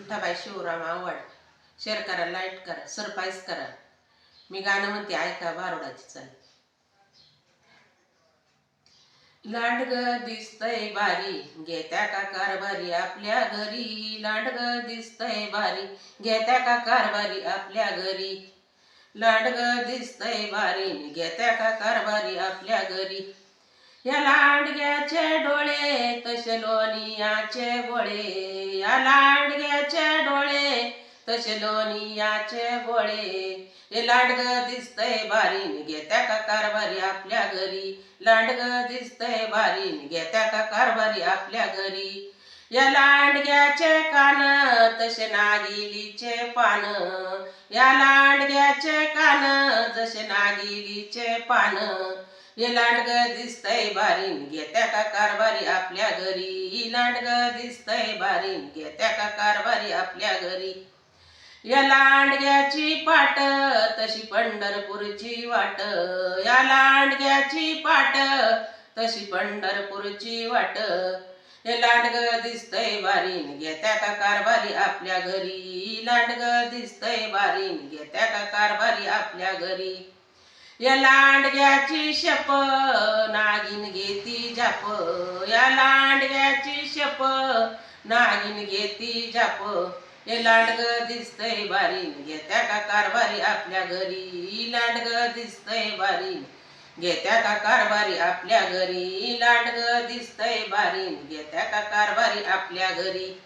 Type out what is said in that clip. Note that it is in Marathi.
विठाबाई शिवराम आवड. शेअर करा लाईक करा सरप्राईज करा. मी गाणं म्हणते ऐका बारोडाची चाल. लांडग दिसतय बारी घेत्या का कारभारी आपल्या घरी. लांडग दिसतय बारी घेत्या का कारभारी आपल्या घरी. लांडग दिसतय बारी घेत्या का कारभारी आपल्या घरी. या लांडग्याचे डोळे तसे लोणियाचे गोळे या लांड तसे लोणियाचे गोळे हे लांडग दिसतय बारीन घेत्या का कारभारी आपल्या घरी? लांडग दिसतय बारीन घेत्या का कारभारी आपल्या घरी? या लांडग्याचे कान तसे नागिलीचे पान. या लांडग्याचे कान जसे नागिलीचे पान. हे लांडग दिसतय बारीन घेत्या का कारभारी आपल्या घरी? लांडग दिसतय बारीन घेत्या का कारभारी आपल्या घरी? या लांडग्याची पाट तशी पंढरपूरची वाट. या लांडग्याची पाट तशी पंढरपूरची वाट. हे लांडग दिसतय बारीन घेत्या का कारभारी आपल्या घरी. लांडग दिसतय बारीन घेत्या का कारभारी आपल्या घरी. या लांडग्याची शप नागिन घेती जाप. या लांडग्याची शप नागिन घेती जाप. हे लांडग दिसतय बारीन घेत्या का कारभारी आपल्या घरी. लांडग दिसतय बारीन घेत्या का कारभारी आपल्या घरी. लांडग दिसतय बारीन घेत्या का कारभारी आपल्या घरी.